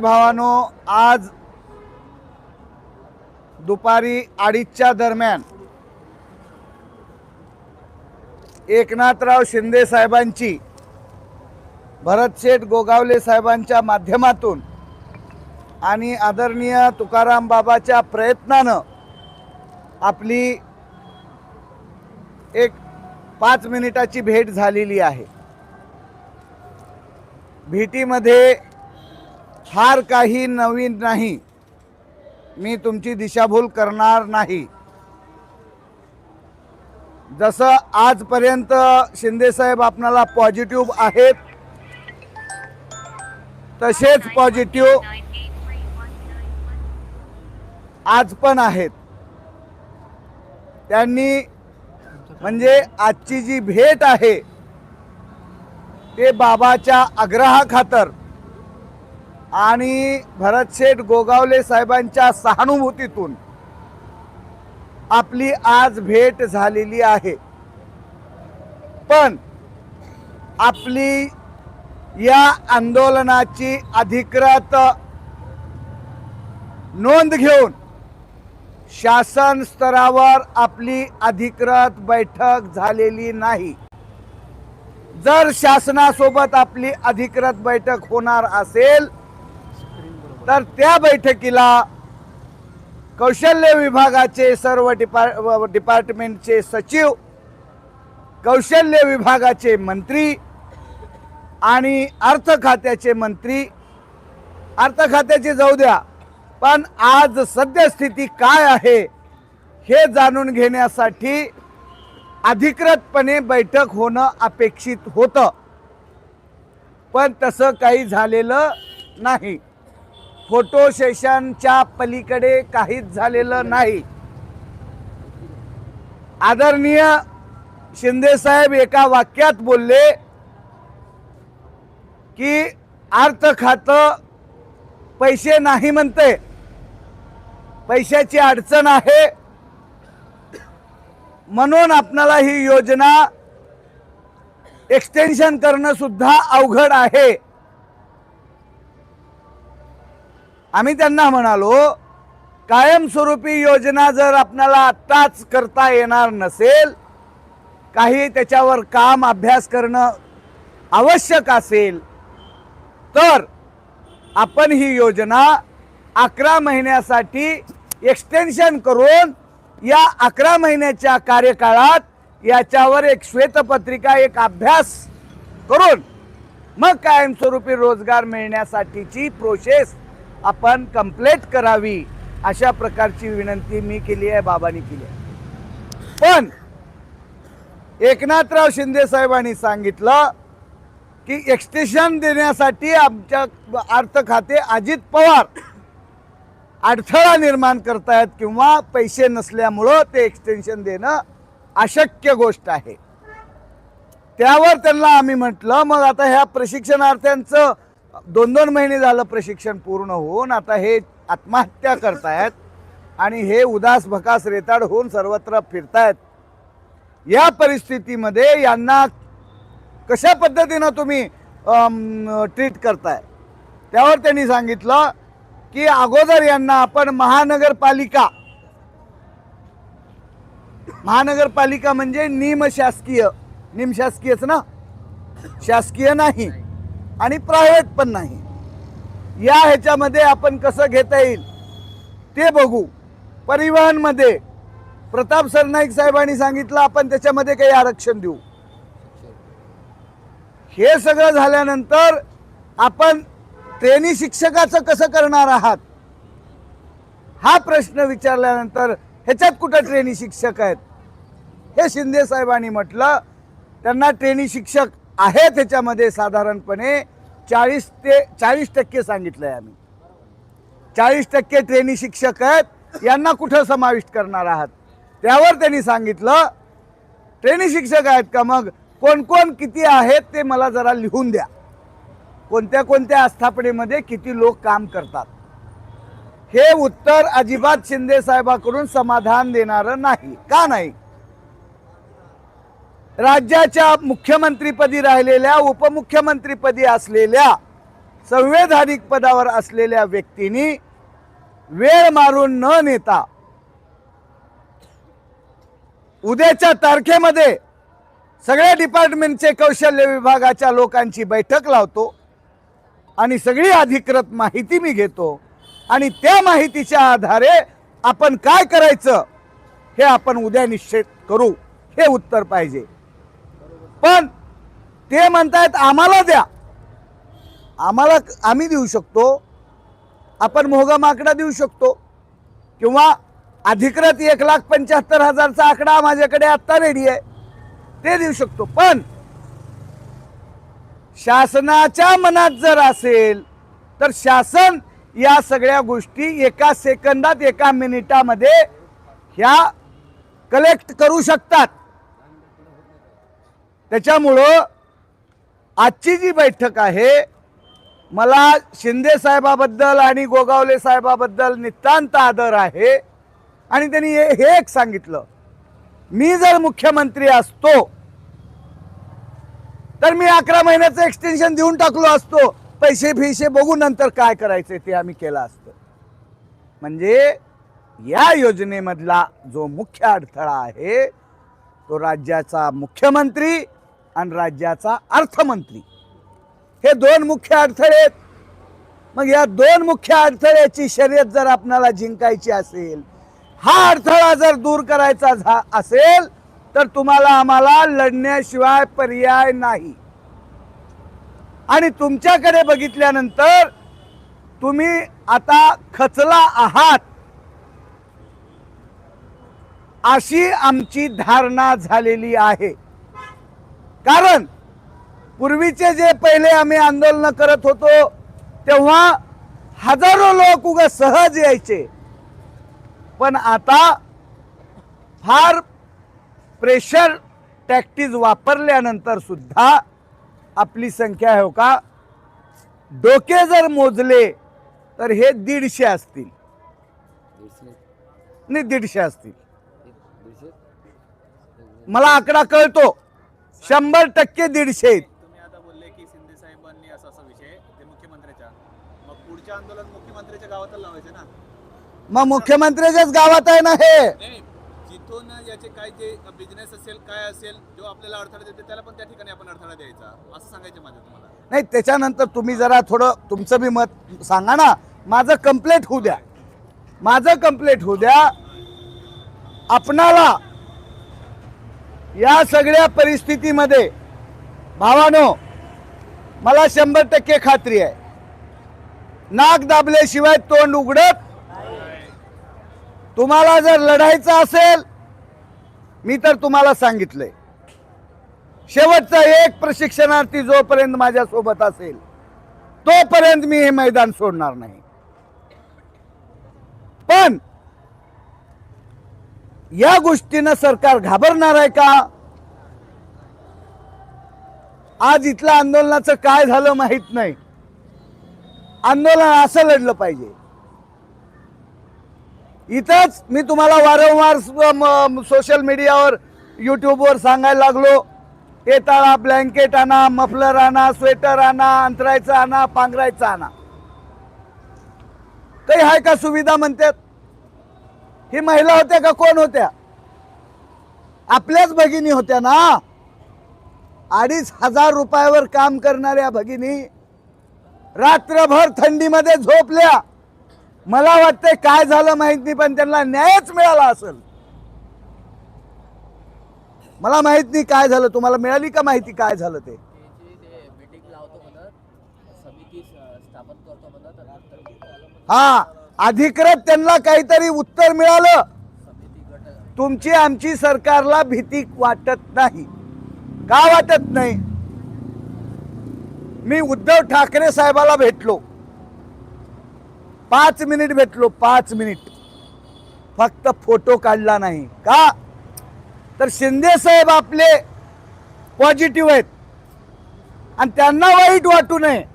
भावानो आज दुपारी अडीचच्या दरम्यान एकनाथराव शिंदे साहेबांची भरतशेठ गोगावले साहेबांच्या माध्यमातून आणि आदरणीय तुकाराम बाबाच्या प्रयत्नानं आपली एक पाच मिनिटाची भेट झालेली आहे. भेटीमध्ये फार काही नवीन नाही. मी तुमची दिशाभूल करणार नाही. जसं आजपर्यंत शिंदेसाहेब आपणाला पॉझिटिव्ह आहेत तसेच पॉझिटिव्ह आज पण आहेत. त्यांनी म्हणजे आजची जी भेट आहे ते बाबाच्या आग्रहाखातर आणि भरतशेठ गोगावले साहेबांच्या सहानुभूतीतून आपली आज भेट झालेली आहे. पण आपली या आंदोलनाची अधिकृत नोंद घेऊन शासन स्तरावर आपली अधिकृत बैठक झालेली नाही. जर शासनासोबत आपली अधिकृत बैठक होणार असेल तर त्या बैठकीला कौशल्य विभागाचे सर्व डिपार्ट डिपार्टमेंटचे सचिव कौशल्य विभागाचे मंत्री आणि अर्थ खात्याचे मंत्री. अर्थ खात्याचे जाऊ द्या पण आज सद्यस्थिती काय आहे हे जाणून घेण्यासाठी अधिकृतपणे बैठक होणं अपेक्षित होतं. पण तसं काही झालेलं नाही. फोटो सेशनच्या पलीकडे काहीच झालेलं नाही. आदरणीय शिंदेसाहेब एका वाक्यात बोलले की अर्थ खातं पैसे नाही म्हणते. पैशाची अडचण आहे. म्हणून आपणाला ही योजना एक्सटेन्शन करणं सुद्धा अवघड आहे. आम्ही त्यांना म्हणालो कायमस्वरूपी योजना जर आपल्याला आत्ताच करता येणार नसेल काही त्याच्यावर काम अभ्यास करणं आवश्यक असेल तर आपण ही योजना अकरा महिन्यासाठी एक्सटेन्शन करून या अकरा महिन्याच्या कार्यकाळात याच्यावर एक श्वेतपत्रिका एक अभ्यास करून मग कायमस्वरूपी रोजगार मिळण्यासाठीची प्रोसेस आपण कंप्लीट करावी अशा प्रकारची विनंती मी केली आहे बाबांनी केली आहे. पण एकनाथराव शिंदे साहेबांनी सांगितलं की एक्सटेशन देण्यासाठी आमच्या अर्थ खाते अजित पवार अडथळा निर्माण करतायत किंवा पैसे नसल्यामुळं ते एक्सटेन्शन देणं अशक्य गोष्ट आहे. त्यावर त्यांना आम्ही म्हटलं मग आता ह्या प्रशिक्षणार्थ्यांचं दोन दोन महिने झालं प्रशिक्षण पूर्ण होऊन आता हे आत्महत्या करतायत आणि हे उदास भकास रेताड होऊन सर्वत्र फिरतायत. या परिस्थितीमध्ये यांना कशा पद्धतीनं तुम्ही ट्रीट करताय? त्यावर त्यांनी सांगितलं की अगोदर यांना आपण महानगरपालिका महानगरपालिका म्हणजे निमशासकीय निमशासकीयच ना? शासकीय नाही. आणि प्रायव्हेट पण नाही. या ह्याच्यामध्ये आपण कसं घेता येईल? ते बघू. परिवहनमध्ये प्रताप सरनाईक साहेबांनी सांगितलं आपण त्याच्यामध्ये काही आरक्षण देऊ. हे सगळं झाल्यानंतर आपण ट्रेनी शिक्षकाचं कसं करणार आहात? हा प्रश्न विचारल्यानंतर ह्याच्यात कुठं ट्रेनी शिक्षक आहेत? हे शिंदे साहेबांनी म्हटलं त्यांना ट्रेनी शिक्षक आहेत ह्याच्यामध्ये साधारणपणे चाळीस ते चाळीस टक्के सांगितलं आहे आम्ही. चाळीस टक्के ट्रेनी शिक्षक आहेत यांना कुठं समाविष्ट करणार आहात? त्यावर त्यांनी सांगितलं ट्रेनी शिक्षक आहेत का मग? कोण कोण किती आहेत ते मला जरा लिहून द्या. कोणत्या कोणत्या आस्थापनेमध्ये किती लोक काम करतात? हे उत्तर अजिबात शिंदे साहेबाकडून समाधान देणारं नाही. का नाही? राज्याच्या मुख्यमंत्रीपदी राहिलेल्या उपमुख्यमंत्रीपदी असलेल्या संवैधानिक पदावर असलेल्या व्यक्तींनी वेळ मारून न नेता उद्याच्या तारखेमध्ये सगळ्या डिपार्टमेंटचे कौशल्य विभागाच्या लोकांची बैठक लावतो आणि सगळी अधिकृत माहिती मी घेतो. आणि त्या माहितीच्या आधारे आपण काय करायचं हे आपण उद्या निश्चित करू. हे उत्तर पाहिजे. पण ते म्हणतायत आम्हाला द्या. आम्हाला आम्ही देऊ शकतो. आपण मोहगा माकडा देऊ शकतो. किंवा अधिकृत एक लाख पंच्याहत्तर हजारचा आकडा माझ्याकडे आत्ता रेडी आहे. ते देऊ शकतो. पण शासनाच्या मनात जर असेल तर शासन या सगळ्या गोष्टी एका सेकंदात एका मिनिटामध्ये ह्या कलेक्ट करू शकतात. त्याच्यामुळं आजची जी बैठक आहे मला शिंदे साहेबाबद्दल आणि गोगावले साहेबाबद्दल नितांत आदर आहे. आणि त्यांनी हे हे एक सांगितलं. मी जर मुख्यमंत्री असतो तर मी अकरा महिन्याचं एक्सटेन्शन देऊन टाकलो असतो. पैसे फिसे बघू नंतर काय करायचे ते आम्ही केलं असतं. म्हणजे या योजनेमधला जो मुख्य अडथळा आहे तो राज्याचा मुख्यमंत्री आणि राज्याचा अर्थमंत्री. हे दोन मुख्य अडथळे आहेत. मग या दोन मुख्य अडथळ्याची शर्यत जर आपणाला जिंकायची असेल हा अडथळा जर दूर करायचा झा असेल तर तुम्हाला आम्हाला लढण्याशिवाय पर्याय नाही. आणि तुमच्याकडे बघितल्यानंतर तुम्ही आता खचला आहात. अशी आमची धारणा झालेली आहे. कारण पूर्वीचे जे पहिले आम्ही आंदोलन करत होतो तेव्हा हजारो लोक उगा सहज यायचे. पण आता फार प्रेशर टॅक्टिस वापरल्यानंतर सुद्धा आपली संख्या आहे हो का? डोके जर मोजले तर हे दीडशे असतील. नाही दीडशे असतील. मला आकडा कळतो. शंभर टक्के दीडशे. तुम्ही आता बोलले की शिंदे साहेबांनी असा असा विषय ते मुख्यमंत्र्याच्या. मग पुढचे आंदोलन मुख्यमंत्र्याच्या गावातच लावायचे ना? मग मुख्यमंत्र्याच्याच गावात आहे ना हे? नाही जिथून याचे काय जे बिझनेस असेल काय असेल जो आपल्याला अडथळा देते त्याला पण त्या ठिकाणी आपण अडथळा द्यायचा. असं सांगायचं माझं तुम्हाला. नाही त्याच्यानंतर तुम्ही जरा थोडं तुमचं बी मत सांगा ना. माझं कम्प्लेट होऊ द्या. माझं कम्प्लेट होऊ द्या. आपणाला या सगळ्या परिस्थितीमध्ये भावानो मला शंभर टक्के खात्री आहे. नाक दाबल्याशिवाय तोंड उघडत तुम्हाला जर लढायचं असेल मी तर तुम्हाला सांगितलंय. शेवटचा एक प्रशिक्षणार्थी जोपर्यंत माझ्या सोबत असेल तोपर्यंत मी हे मैदान सोडणार नाही. पण या गोष्टीनं सरकार घाबरणार आहे का? आज इथल्या आंदोलनाचं काय झालं माहीत नाही. आंदोलन असं लढलं पाहिजे. इथंच मी तुम्हाला वारंवार सोशल मीडियावर युट्यूबवर सांगायला लागलो. येताळा ब्लँकेट आणा मफलर आणा स्वेटर आणा अंतरायचं आणा पांघरायचं आणा. काही आहे का सुविधा म्हणतात? ही महिला होत्या का कोण होत्या? आपल्याच भगिनी होत्या ना? अडीच हजार रुपयावर काम करणाऱ्या भगिनी रात्रभर थंडीमध्ये झोपल्या. मला वाटतंय काय झालं माहीत नाही पण त्यांना न्यायच मिळाला असेल. मला माहीत नाही काय झालं. तुम्हाला मिळाली का माहिती काय झालं ते? हा अधिकृत त्यांना काहीतरी उत्तर मिळालं. तुमची आमची सरकारला भीती वाटत नाही. का वाटत नाही? मी उद्धव ठाकरे साहेबाला भेटलो. पाच मिनिट भेटलो पाच मिनिट. फक्त फोटो काढला नाही. का? तर शिंदे साहेब आपले पॉझिटिव्ह आहेत. आणि त्यांना वाईट वाटू नये.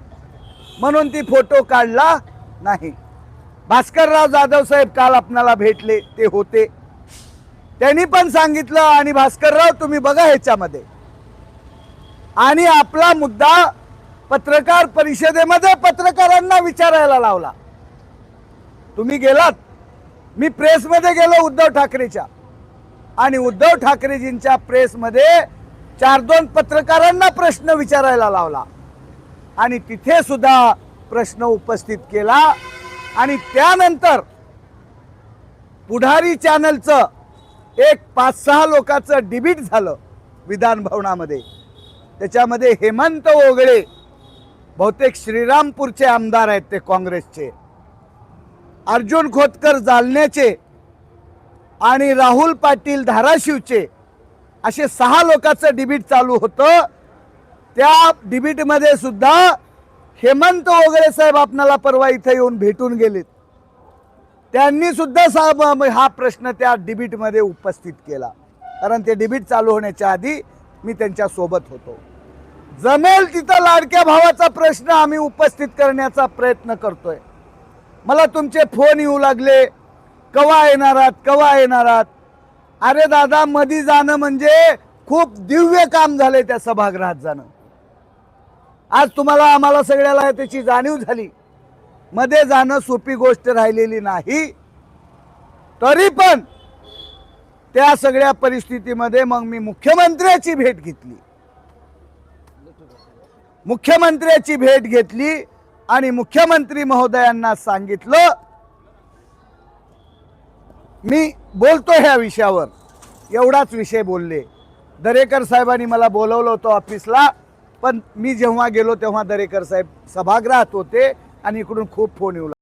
म्हणून ती फोटो काढला नाही. भास्करराव जाधव साहेब काल आपणाला भेटले ते होते. त्यांनी पण सांगितलं आणि भास्करराव तुम्ही बघा ह्याच्यामध्ये. आणि आपला मुद्दा पत्रकार परिषदेमध्ये पत्रकारांना विचारायला लावला. तुम्ही गेलात? मी प्रेसमध्ये गेलो उद्धव ठाकरेच्या. आणि उद्धव ठाकरेजींच्या प्रेसमध्ये चार दोन पत्रकारांना प्रश्न विचारायला लावला. आणि तिथे सुद्धा प्रश्न उपस्थित केला. आणि त्यानंतर पुढारी चॅनलचं एक पाच सहा लोकांचं डिबीट झालं विधान भवनामध्ये. त्याच्यामध्ये हेमंत ओगळे बहुतेक श्रीरामपूरचे आमदार आहेत ते काँग्रेसचे. अर्जुन खोतकर जालन्याचे आणि राहुल पाटील धाराशिवचे असे सहा लोकांचं डिबीट चालू होतं. त्या डिबेटमध्ये सुद्धा हेमंत वगैरे साहेब आपणाला परवा इथं येऊन भेटून गेलेत. त्यांनी सुद्धा साहेब हा प्रश्न त्या डिबेटमध्ये उपस्थित केला. कारण ते डिबेट चालू होण्याच्या आधी मी त्यांच्यासोबत होतो. जमेल तिथं लाडक्या भावाचा प्रश्न आम्ही उपस्थित करण्याचा प्रयत्न करतोय. मला तुमचे फोन येऊ लागले. कवा येणार आहात? कवा येणार आहात? अरे दादा मधी जाणं म्हणजे खूप दिव्य काम झालंय त्या सभागृहात जाणं. आज तुम्हाला आम्हाला सगळ्याला त्याची जाणीव झाली. मध्ये जाणं सोपी गोष्ट राहिलेली नाही. तरी पण त्या सगळ्या परिस्थितीमध्ये मग मी मुख्यमंत्र्याची भेट घेतली. मुख्यमंत्र्याची भेट घेतली आणि मुख्यमंत्री महोदयांना सांगितलं मी बोलतो ह्या विषयावर. एवढाच विषय बोलले. दरेकर साहेबांनी मला बोलवलं होतं ऑफिसला पण मी जेव्हा गेलो तेव्हा दरेकर साहेब सभागृहात होते आणि इकडून खूप फोन येऊ लागले.